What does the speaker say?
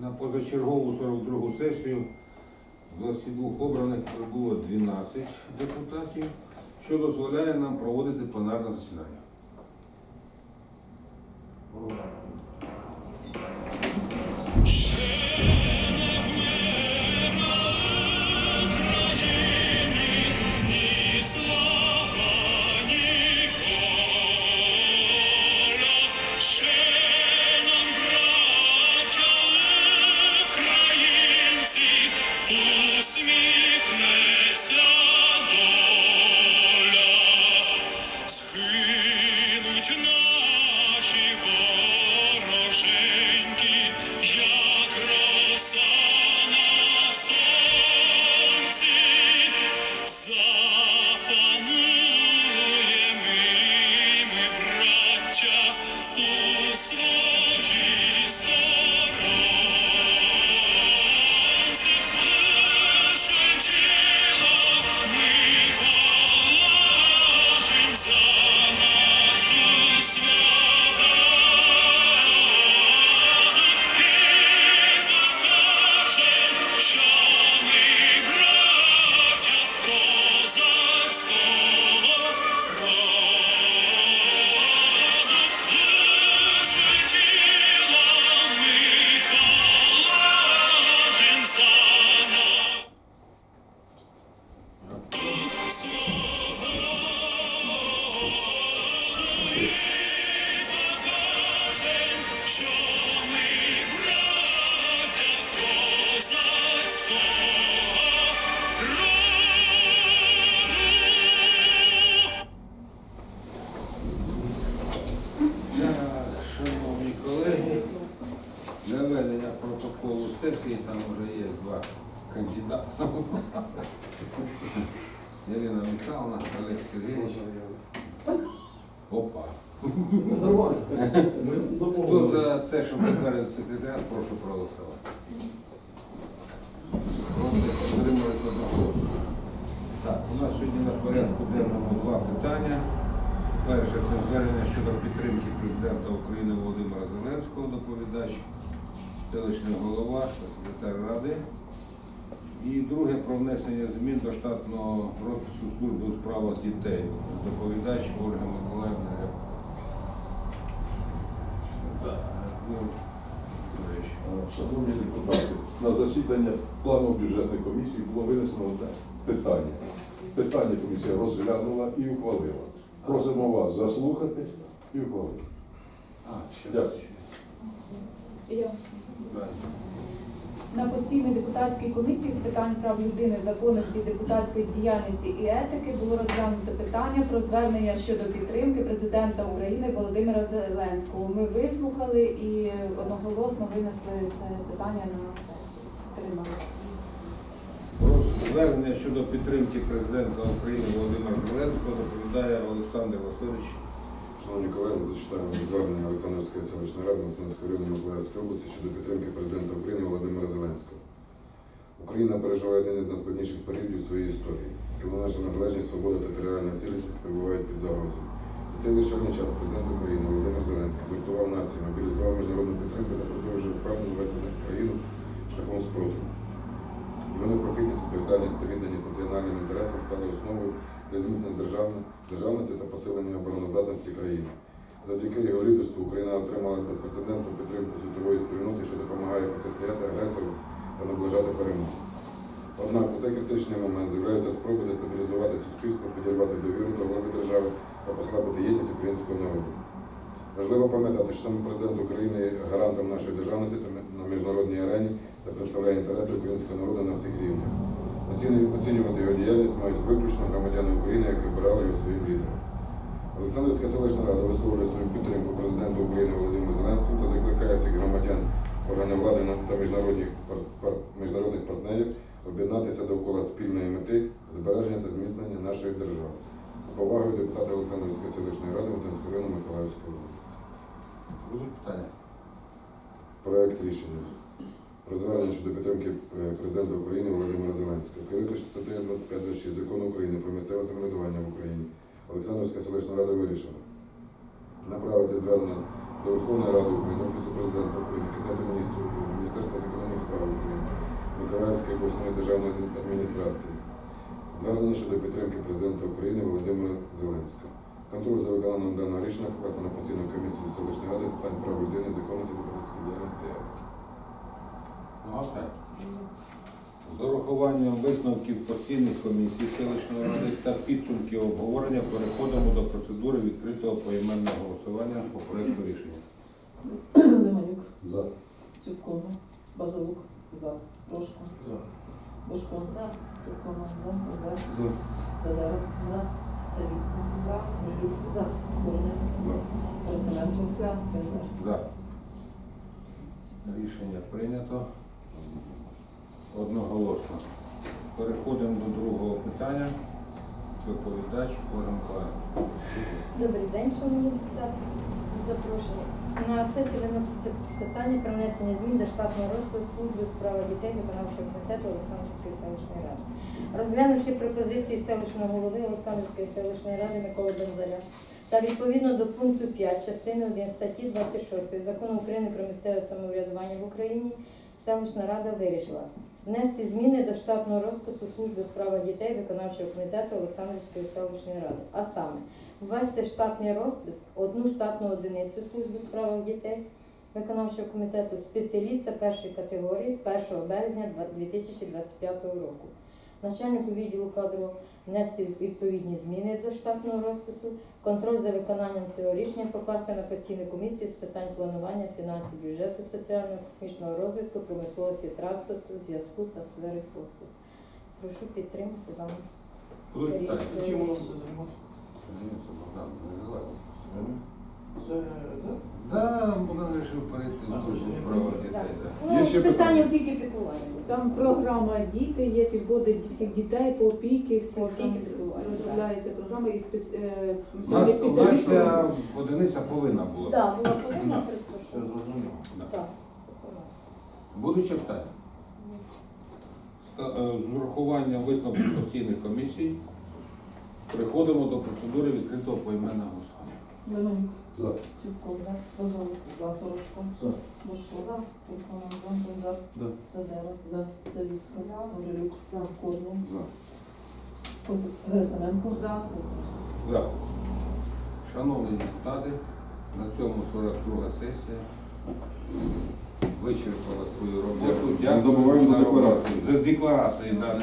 На позачергову 42 сесію 22 обраних прибуло 12 депутатів, що дозволяє нам проводити пленарне засідання. Наші вороженьки, Олег Сергійович. Опа. Хто за те, щоб підтвердити секретаріат, прошу проголосувати. Отримали одного. Так, у нас сьогодні на порядку денному два питання. Перше це звернення щодо підтримки президента України Володимира Зеленського, доповідач, селищний голова, секретар ради. І друге про внесення змін до штатного розпису служби у справах дітей. Доповідач Ольга Миколаївна. Ну, Шановні депутати, на засідання плану бюджетної комісії було винесено одне питання. Питання комісія розглянула і ухвалила. Просимо вас заслухати і ухвалити. А, ще Дякую. На постійній депутатській комісії з питань прав людини, законності, депутатської діяльності і етики було розглянуто питання про звернення щодо підтримки президента України Володимира Зеленського. Ми вислухали і одноголосно винесли це питання на сесію. Про звернення щодо підтримки президента України Володимира Зеленського доповідає Олександр Васильович. Шановні колеги, зачитаємо звернення Олександрівської селищної ради Національної району Миколаївської області щодо підтримки президента України Володимира Зеленського. Україна переживає один із найскладніших періодів у своїй історії, коли наша незалежність, свобода та територіальна цілісність перебувають під загрозою. У цей вирішальний час президент України Володимир Зеленський згуртував націю, мобілізував міжнародну підтримку та продовжує впевнено вести країну шляхом спротиву. Його непрохідність, відповідальність та відданість національним інтересам стали основою для зміцнення державності та посилення обороноздатності країни. Завдяки його лідерству Україна отримала безпрецедентну підтримку світової спільноти, що допомагає протистояти агресору та наближати перемогу. Однак у цей критичний момент з'являються спроби дестабілізувати суспільство, підірвати довіру до глави держави та послабити єдність українського народу. Важливо пам'ятати, що саме президент України гарантом нашої державності на міжнародній арені та представляє інтереси українського народу на всіх рівнях. Оцінювати- його діяльність мають виключно громадяни України, які обирали його своїм лідером. Олександрівська селищна рада висловлює свою підтримку президенту України Володимиру Зеленському та закликає всіх громадян, органів влади та міжнародних, міжнародних партнерів об'єднатися довкола спільної мети збереження та зміцнення нашої держави. З повагою депутати Олександрівської селищної ради району Миколаївської області. Будуть питання? Проект рішення про звернення щодо підтримки е, президента України Володимира Зеленського. Керуючи статтею 25 закону України про місцеве самоврядування в Україні, Олександрівська селищна рада вирішила направити звернення до Верховної Ради України, Офісу Президента України, Кабінету міністрів України, Міністерства закордонних справ України, Миколаївської обласної державної адміністрації. Звернення щодо підтримки президента України Володимира Зеленського. Контроль за виконанням даного рішення покласти на постійну комісію селищної ради з питань прав людини, законності депутатської діяльності. Можна? З урахуванням висновків постійних комісій селищної ради та підсумків обговорення переходимо до процедури відкритого поіменного голосування по проекту рішення. Лимонюк, За. Цюбкова, Базилук, за, Прошко, Бошко, за, Туркова, за, Базар, За. Задара, за, Савіцька, за, Милюк, за, Корня, За. Пересименко, за, Бензар. За. Рішення прийнято одноголосно. Переходимо до другого питання. Доповідач Ольга Миколаївна. Добрий день, шановні депутати. Запрошені. На сесію виноситься питання про внесення змін до штатного розкладу служби у справах дітей виконавчого комітету Олександрівської селищної ради. Розглянувши пропозиції селищного голови Олександрівської селищної ради Миколи Бензаря та відповідно до пункту 5 частини 1 статті 26 закону України про місцеве самоврядування в Україні, селищна рада вирішила внести зміни до штатного розпису служби у справах дітей виконавчого комітету Олександрівської селищної ради. А саме ввести штатний розпис одну штатну одиницю служби у справах дітей виконавчого комітету спеціаліста першої категорії з 1 березня 2025 року. Начальнику відділу кадру внести відповідні зміни до штатного розпису, контроль за виконанням цього рішення покласти на постійну комісію з питань планування фінансів, бюджету, соціально-технічного розвитку, промисловості, транспорту, зв'язку та сфери послуг. Прошу підтримати Будуть? Чим воно буде займатися? Ні, це да? Да, Богдан вирішив перейти в службу дітей. да. Є Ну, ще питання питання? опіки піклування. Там програма діти, є і вводить всіх дітей по опіки, всі По опіки там піклування, розробляється програма і спе- е, У нас, у нас спеціалісти. ця одиниця повинна була. Так, була повинна Все прислушати. зрозуміло. Да. Так, це питання? Е, З урахуванням висновків постійних комісій переходимо до процедури відкритого поіменного голосування. Лимонюк, За. Базилук, за, Прошко, За. Бошко, за, Туркова, за, за, Савіцька, за, Корня, За. Пересименко, За. Бензар. За. Шановні депутати, на цьому 42 сесія вичерпала свою роботу. Не забуваємо за роботу. декларації. За декларації, да.